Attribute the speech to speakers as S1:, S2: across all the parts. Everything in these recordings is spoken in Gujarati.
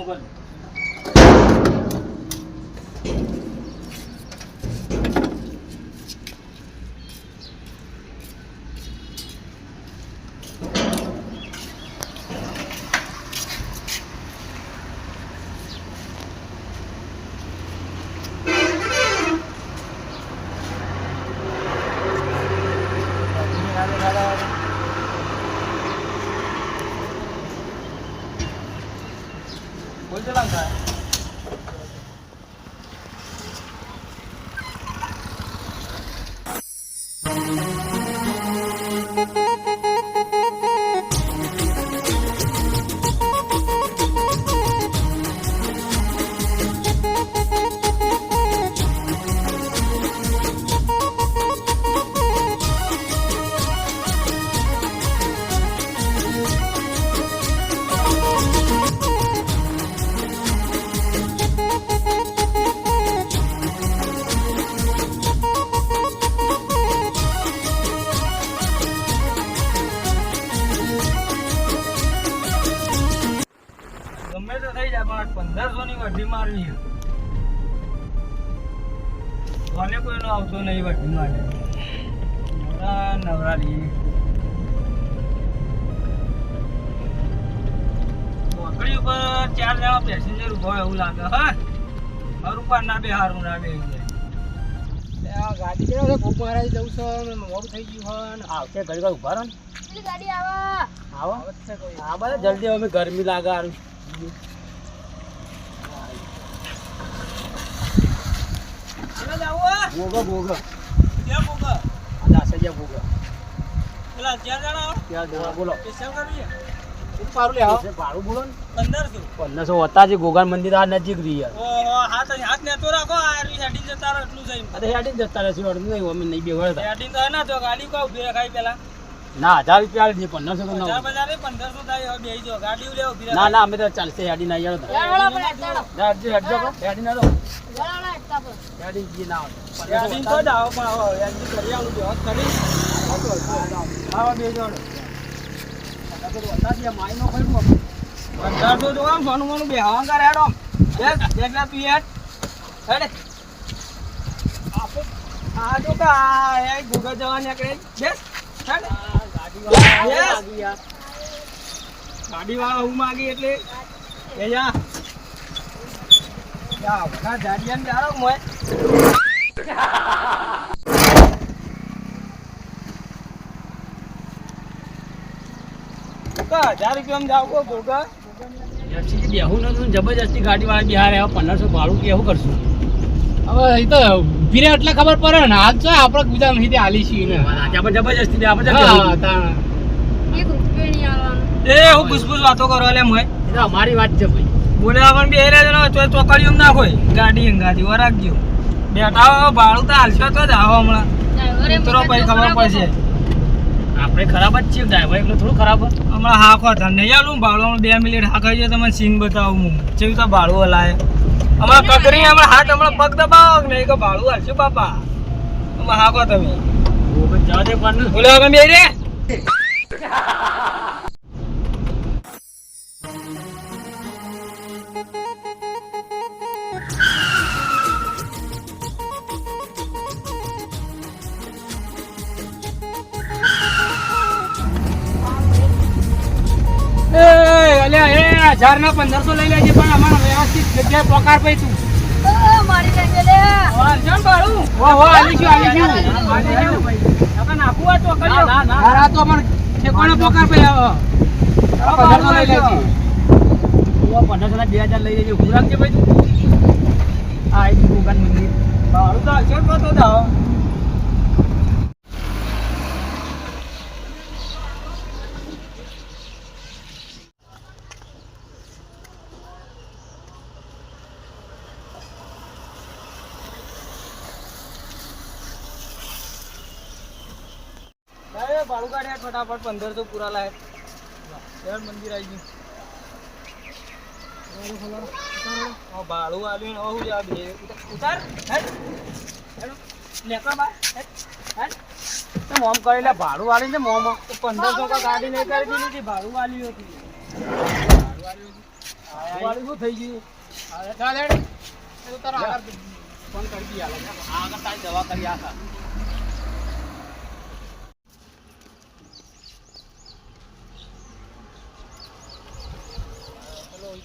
S1: જૂનું કર બોલ ચલા થાય ગમે તો પણ પંદરસો ની વઢી મારવી કોને કોઈનો આવતો નહીં વઢી માટે નવરા નવરા રહીએ. ચોકડી ઉપર ચાર જણા પેસેન્જર ઊભો હોય એવું લાગે હા. હારું પણ ના બે હારું ના બે.
S2: ગાડી કેવો છે? ભૂખ મારાઈ જવું છે મોડું થઈ ગયું હોય ને
S1: આવશે ઘડી વાર ઊભા રહો ને.
S3: પેલી ગાડી આવા.
S1: આવો.
S2: આવત છે કોઈ.
S1: હા બધા જલ્દી હવે ગરમી લાગે હારું.
S2: ગોગો ગોગો
S1: ક્યાં?
S2: આ દાસરિયા ગોગો
S1: પેલા ચાર જણા. આવો?
S2: ક્યાં જણા બોલો.
S1: સ્પેશિયલ કરવી છે?
S2: લે આવો ભાડું બોલો ને.
S1: પંદરસો.
S2: પંદરસો. હતા જે ગોગાન મંદિર આ નજીક રહી યાર.
S1: ઓહો, હાથ હાથ નેતો રાખો, આ આરવી જતા રહો, એટલું
S2: અરે હેડી જતા રહેશે અડધું નહીં અમે નહીં બેવડતા
S1: હેડીને તો ના ને, તો ગાડી કહું રખાય પેલા.
S2: ના હજાર રૂપિયા આલી પંદરસો તો ના
S1: પંદરસો થાય, બે બેહી ગાડી લેવો
S2: ના ના અમે તો ચાલશે હેડી ના યાર
S3: હેડો પણ હેડો
S2: હેડજો હેડજો હેડી ના દો
S3: હેડો હેડતા પર
S2: હેડી જે ના
S1: તો જ આવો, પણ હવે હેડીને કરી આવું, બેહોશ કરી. આવો, બેહી જાઓ. પંદરસો જો આમ સોનું મોનું બેહવા કરે હેડો બેસલા તું હેડ. આ જો કે એ હું માગી એટલે એ જા જા વખા જાડિયાને જાડો મોય હજાર રૂપિયામાં જાવ ગોગા
S2: બેહું નતું જબરજસ્તી ગાડી વાળા બિહાર આવ્યા પંદરસો ભાડું કેવું કરશું?
S4: હવે એ તો ફીરે એટલે ખબર પડે ને હાલ છે આપણે ગુજરાત નહીં હાલી છીએ ને.
S2: આપણે જબરજસ્તી આપણે
S3: રૂપિયો
S1: એ હું બુસબુસ વાતો કરો એટલે મોય
S2: એ અમારી વાત છે ભાઈ.
S1: બોલ્યા પણ બે રહ્યા જણા તો ચોકડીઓ ના હોય. ગાડી હંગાતી ઓ રાખજો. બેઠા હો, ભાડું તો હાલશો તો જ આવો હમણાં. ઉતરો પછી ખબર પડશે.
S2: આપણે ખરાબ જ છીએ ડ્રાઈવર એટલે થોડું ખરાબ.
S1: હમણાં હાખો હતા. નહીં આલું ભાડું બે મિનિટ હાખાઈ જાય તમે સીન બતાવું હું. જેવી તો ભાડું હલાય. હમણાં કકરી હમણાં હાથ હમણાં પગ દબાવો નહીં? કે ભાડું હાલશું બાપા? હમણાં હાખો તમે.
S2: જવા દે પણ
S1: બોલે હવે બે રે.
S4: હજાર ના પંદરસો લઈ લેજે પણ અમારે વ્યવસ્થિત જગ્યાએ પોકાર પઈ તું
S3: મારી જાય લે.
S1: હાલશો ભાડું
S4: હો હો આલીશું આલીશું
S1: આલીશું. હવે નાખવું હોય તો કરી
S2: ના, ના,
S4: તો અમારે ઠેકોણે પકાર પઈ આવે પંદરસો લઈ લેજે.
S2: પંદરસો ના બે હજાર લઈ લેજો. હું રાખજે ભાઈ તું આ એક મંદિર.
S1: ભાડું તો અરે ભાડું કાઢ્યા ફટાફટ પંદરસો પૂરા લાય યાર મંદિર આવી ગયું ભાડું આલ્યું ને હવે હું જવા દે ઉતાર હેડ બા
S2: મોમ કરી લે ભાડું વાળી ને મોમ
S1: પંદરસો કા ગાડી નહીં કરી દીધી હતી ભાડું વાળી હતું ભાડું આલ્યું હતું
S4: વાળી શું થઈ ગયું ચાલ તારો આગળ ફોન કરી દઈએ આગળ તારી દવા કરી આખા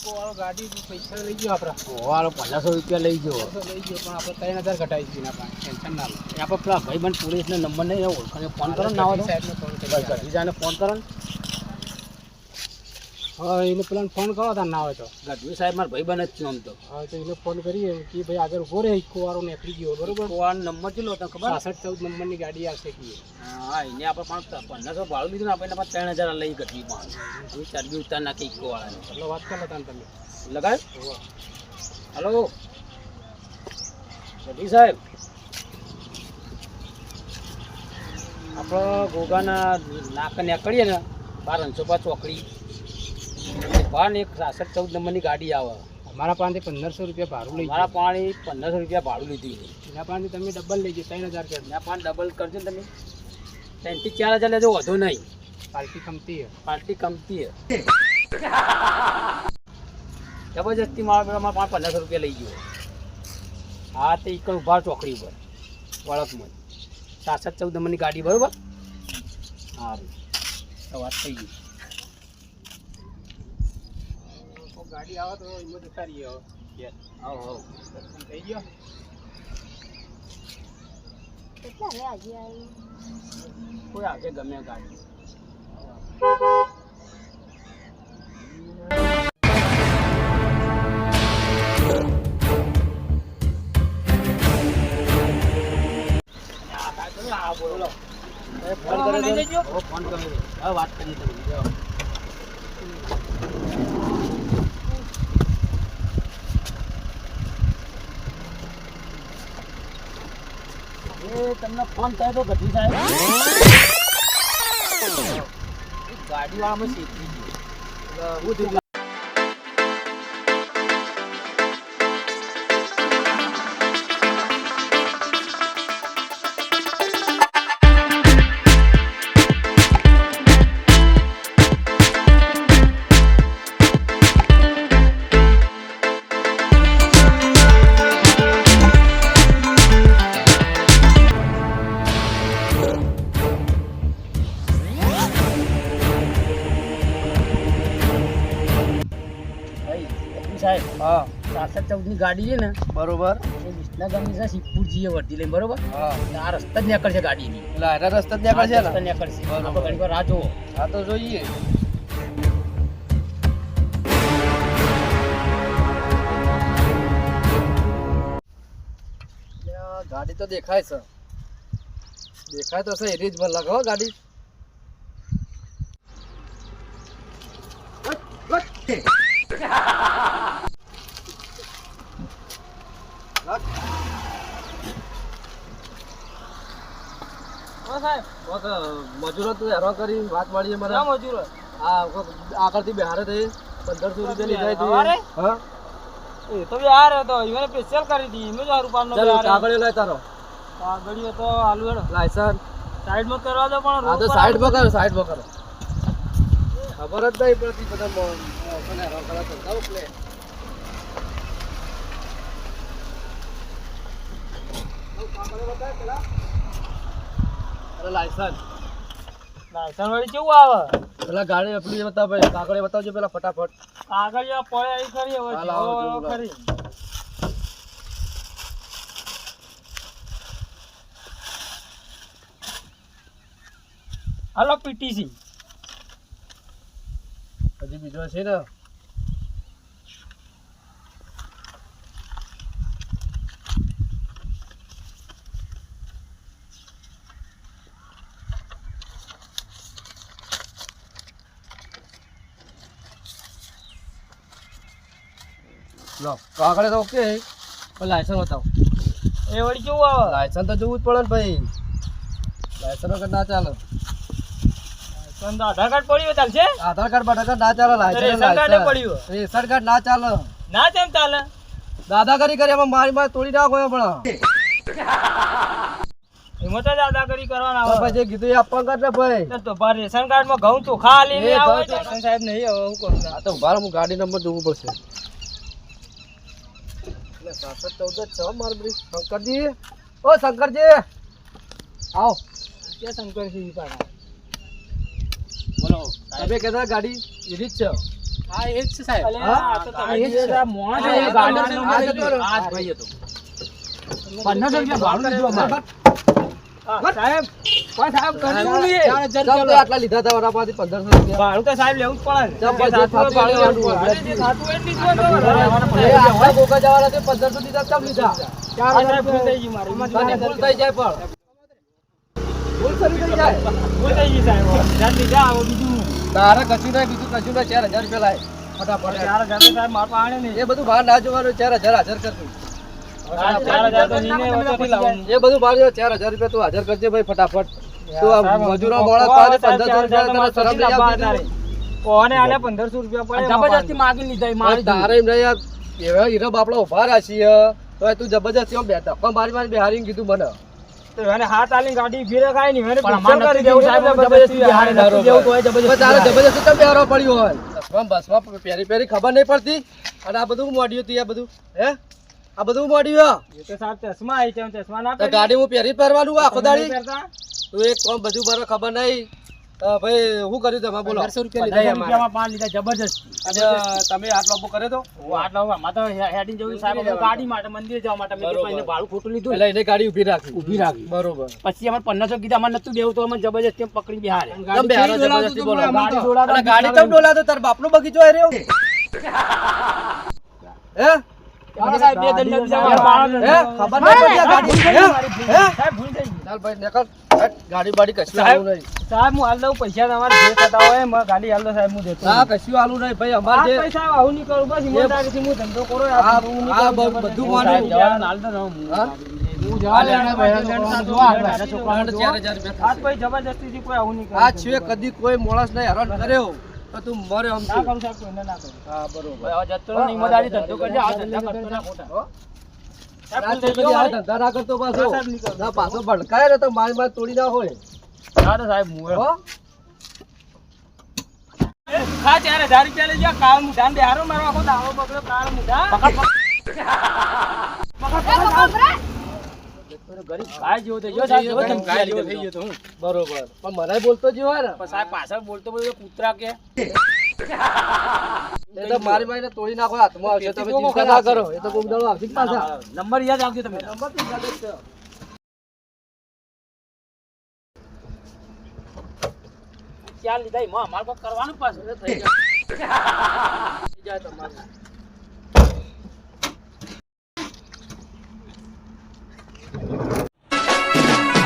S4: ઈકો વાળો ગાડી પૈસા લઈ ગયો આપડા
S2: વાળો પચાસો રૂપિયા લઈ ગયો.
S4: લઈ ગયો પણ આપણે ત્રણ હજાર ઘટાડી દીધી ના પાસે ટેન્શન ના લો.
S2: આપણે પેલા ભાઈબંધ પોલીસને નંબર નહીં ઓળખાને ફોન કરો ને હોય
S4: સાહેબને ફોન કરી
S2: બસ ફોન કરો ને.
S4: હા એને પેલા ફોન કરો તાર ના હોય તો.
S2: ગઢવી સાહેબ મારા બને જ છે આમ તો.
S4: હા તો એને ફોન કરીએ કે ભાઈ આગળ ઊભો રહે ઈકો વાળો નીકળી ગયો બરોબર?
S2: આ નંબર કેટલો તને ખબર?
S4: સાસઠ ચૌદ નંબરની ગાડી આવશે કે
S2: હા એને આપણે પણ પંદરસો ભાડું દીધું ને આપણે એના ત્રણ હજાર લઈ ગઢવી પણ. હું ચરબી ઉતાર નાખી ઇકો વાળાને
S4: એટલે વાત કરો તમે.
S2: લગાય હલો. ગઢવી સાહેબ. આપણે ગોગાના નાક નીકળીએ ને બાર અંશોપા ચોકડી બાર ને એક સાસઠ ચૌદ નંબરની ગાડી આવે.
S4: અમારા પાસેથી પંદરસો રૂપિયા ભાડું લઈ
S2: મારા પાણી પંદરસો રૂપિયા ભાડું લીધી
S4: એના પાસેથી તમે ડબલ લઈ ગયો ત્રણ હજાર રૂપિયા.
S2: ના પાણી ડબલ કરજો ને તમે. ત્રણથી ચાર હજાર લેજો વધુ નહીં.
S4: પાર્ટી કમતી
S2: પાર્ટી કમતી હે જબરજસ્તી મારા પેલા મારા પાંચ પંદરસો રૂપિયા લઈ ગયો. હા તે એક ઊભા ચોકડી ઉપર વળકમાં. સાસઠ ચૌદ નંબરની ગાડી બરોબર? સારું તો વાત થઈ ગઈ.
S4: ગાડી આવે તો એમાં જતા રહીએ.
S2: આવો આવો
S4: થઈ ગયો
S5: કેટલા રે આજે આવી
S2: કોઈ આજે ગમે ગાડી ફોન કરો ફોન કરો હવે વાત કરી તમે એ તમને ફોન કર્યો તો ઘટી સાહેબ. ગાડી વાળામાં શીખી ગયો ગાડી છે ને
S6: બરોબર.
S2: એ વિસનગરની છે શિવપુર જઈએ વર્ધી લઈને બરોબર?
S6: હા.
S2: આ રસ્તા જ નીકળશે ગાડીની.
S6: એટલે રસ્તા જ નીકળશે
S2: રસ્તા
S6: ને
S2: નીકળશે.
S6: બરોબર.
S2: ઘણી વાર રાહ જુઓ
S6: હા તો જોઈએ. ગાડી તો દેખાય છે. દેખાય તો છે જ મને લાગે હો ગાડી મજૂરો તું હેરાન કરી વાત વાળી મને.
S4: મજૂર?
S6: આ આગળથી બિહારે થઈ પંદરસો રૂપિયા લીધા હા?
S4: એ તો બી આ રહ્યો તો એને સ્પેશિયલ કરી દી એનું જ હારું પાડનો
S6: ચાલો કાગળ લઈ તારો.
S4: તો આલુ હેડો.
S6: લાયસન્સ.
S4: સાઈડમાં કરવા દો પણ
S6: હા તો સાઈડ કરો સાઈડ કરો. ખબર જ નહીં પડતી બધા મ- મોણસોને હેરાન કરે છે. જાઓ પ્લે. અરે લાયસન્સ.
S4: લાયસન્સ વાળી કેવું આવે?
S6: પેલા ગાડી આપણી બતાવ ભાઈ. કાગળે બતાવજો પેલા ફટાફટ.
S4: જેવા પડે એ હવે. ખરી. હાલો પીટીસી.
S6: હજી બીજો છે ને? લો કાગળે તો ઓકે. પણ લાયસન્સ બતાવો.
S4: એ વળી કેવું આવે?
S6: લાયસન્સ તો જોવું જ પડે ને ભાઈ. લાયસન્સ વગર ના ચાલે.
S4: લાયસન્સ તો આધાર કાર્ડ પડ્યું ચાલશે?
S6: આધાર કાર્ડ બાધાર કાર્ડ ના ચાલે લાયસન્સ
S4: કાર્ડ પડ્યું
S6: રેશન કાર્ડ ના ચાલે.
S4: ના કેમ ચાલે.
S6: દાદાગરી કરી એમાં મારી મારી તોડી નાખો એ પણ.
S1: એમાં તો દાદાગીરી કરવાના આવે
S6: પછી કીધું એ આપવા કર ને ભાઈ.
S1: તો ભાઈ રેશન કાર્ડમાં ઘઉં
S6: તો
S1: ખાલી આવે રેશન સાહેબ નહીં હવે હું કહું
S6: આ તો હું ગાડી નંબર જોવું પડશે. સાતસો ચૌદ જ છે મારે શંકરજી ઓ શંકરજી આવો
S1: કે શંકરસિંહ પાછા
S2: બોલો
S6: તમે કહેતા ગાડી જ છે
S2: હા એ જ છે સાહેબ
S6: હા?
S1: તો તમે
S6: એ જ છે.
S1: આ
S2: ભાઈ હતો પંદરસો રૂપિયા ભાડું લીધું અમારે
S1: સાહેબ સાહેબ કર્યું નહીં.
S6: આટલા લીધા હતા વડા પંદરસો રૂપિયા.
S1: ભાડું તો સાહેબ લેવું જ પડે.
S6: પંદરસો લીધા ચમ લીધા? ચાર
S1: ભૂલ થઈ ગઈ મારી.
S6: ભૂલ થઈ જાય પણ. ભૂલ થઈ જાય.
S1: ભૂલ થઈ ગઈ સાહેબ. લીધા આવો બીજું.
S6: તારે કશું નહીં બીજું કશું નહીં ચાર હજાર રૂપિયા લાય. ફટાફટ.
S1: ચાર હજાર સાહેબ મારા પાસે નહીં.
S6: એ બધું બહાર ના જોવાનું ચાર હજાર હાજર કરતું એ બધું ભાવ ચાર હજાર રૂપિયા તું હાજર કરજે ભાઈ ફટાફટ. તું આ મજૂરો
S1: કોણ
S6: મોડા
S1: હોય
S6: પાડે
S1: સાહેબ,
S6: પંદરસો રૂપિયા શરમ
S1: તમારે
S6: નહીં
S1: લાવવા
S6: આવતી
S1: તારે. કોને આલે પંદરસો રૂપિયા પડે
S2: જબરજસ્તી માગી લીધા મારી
S6: તારે એમ નહીં એવા હીરા બાપડા ઊભા રાખી તો તું જબરજસ્તી આમ બેઠા. પણ મારી મારી બિહારી કીધું મને.
S1: તો એને હાથ આલીને ગાડી ઊભી રખાય નહીં. એને
S2: પણ
S1: કરી
S2: દેવું સાહેબ જબરજસ્તી બિહારી
S1: બરોબર.
S2: દેવું તો જબરજસ્તી
S6: તારે
S2: બિહારી.
S6: જબરજસ્તી પડ્યું હોય. બસમાં બસમાં પેરી પેરી ખબર નહીં પડતી? અને આ બધું મોડ્યું હતું આ બધું હે? આ બધું બોડ્યું
S1: એ તો સાહેબ ચશ્મા આવી છે ચશ્મા ના પહેરી.
S6: ગાડી હું પહેરી પહેરવાનું આખો દાડી તું એક કોમ બધું મને ખબર નહીં. ભાઈ હું કર્યું તમે બોલો.
S2: પંદરસો રૂપિયા લીધા રૂપિયામાં પાંચ લીધા જબરજસ્ત.
S6: અને તમે આટલો ઊભો કર્યો તો?
S2: હું આટલો આમાં તો હેડિંગ જવું સાહેબ ગાડી માટે મંદિર જવા માટે મેં ભાડું ખોટું લીધું
S6: એટલે એને ગાડી ઊભી રાખી.
S2: ઊભી રાખી.
S6: બરોબર.
S2: પછી અમે પંદરસો કીધા અમારે નતું દેવું તો અમે જબરજસ્ત એમ પકડી બિહારે.
S6: તમે બેહારો જબરજસ્તી બોલો.
S2: ગાડી
S6: તો ડોલા તો તાર બાપનો બગીચો એ રહ્યો. હે? ગાડી બાડી કશું. નહીં
S1: સાહેબ હું હાલ દઉં પૈસા તમારે જે થતા હોય એમાં ગાડી હાલ સાહેબ હું દેતો
S6: ના કશું આલું નહીં ભાઈ અમારે જે
S1: પૈસા આવું નહીં કરું બસ ઈમાનદારીથી હું ધંધો કરો આ.
S6: બધું માનું.
S1: હાલ હું.
S2: જવા
S1: કોઈ આવું નહીં.
S6: આ છે કદી કોઈ મોણસ નહીં હેરાન કર્યો તો તું મરે આમ
S1: ના કરું સાહેબ કોઈને ના કરું.
S6: હા બરોબર.
S2: હવે જતો રહો ઈમાનદારી ધંધો કરજે, આ ધંધા કરતો ના ખોટા.
S1: સાહેબ,
S6: આ
S1: ભૂલ થઈ
S6: કદી આ ધંધા ના કરતો પાછો.
S1: ના, સાહેબ, નહીં કરું.
S6: ના પાછો ભડકાય ને તો મારી મારી તોડી ના હોય.
S1: તો સાહેબ હું
S6: હો?
S1: ખા ચાર હજાર રૂપિયા લઈ જાઓ કાળ મુઢા બેહારો મારો આખો દાવો પકડ્યો કાળ મુઢા
S2: ગરીબ ગાય જેવો થઈ ગયો સાહેબ, જેવો
S6: ગરીબ
S2: ધમકી
S6: ગાય જેવો
S2: તમે
S6: થઈ
S2: તો.
S6: બરોબર. પણ મને બોલતો જ ને
S2: પણ સાહેબ પાછળ બોલતો બોલતો કૂતરા કે?
S6: મારી મારી તોડી નાખો હાથમાં આવશે. તમે ચિંતા ના કરો. એ તો કોક દાડો આવશે પાછા.
S2: નંબર યાદ રાખજો તમે
S6: નંબર તો યાદ જ છે.
S2: ક્યાં લીધા? એમાં અમારે કોઈ કરવાનું પાછું.
S6: થઈ જાય તમારું.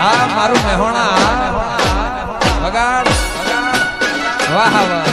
S6: હા મારું મહેણા વગાડ. વાહ વાહ.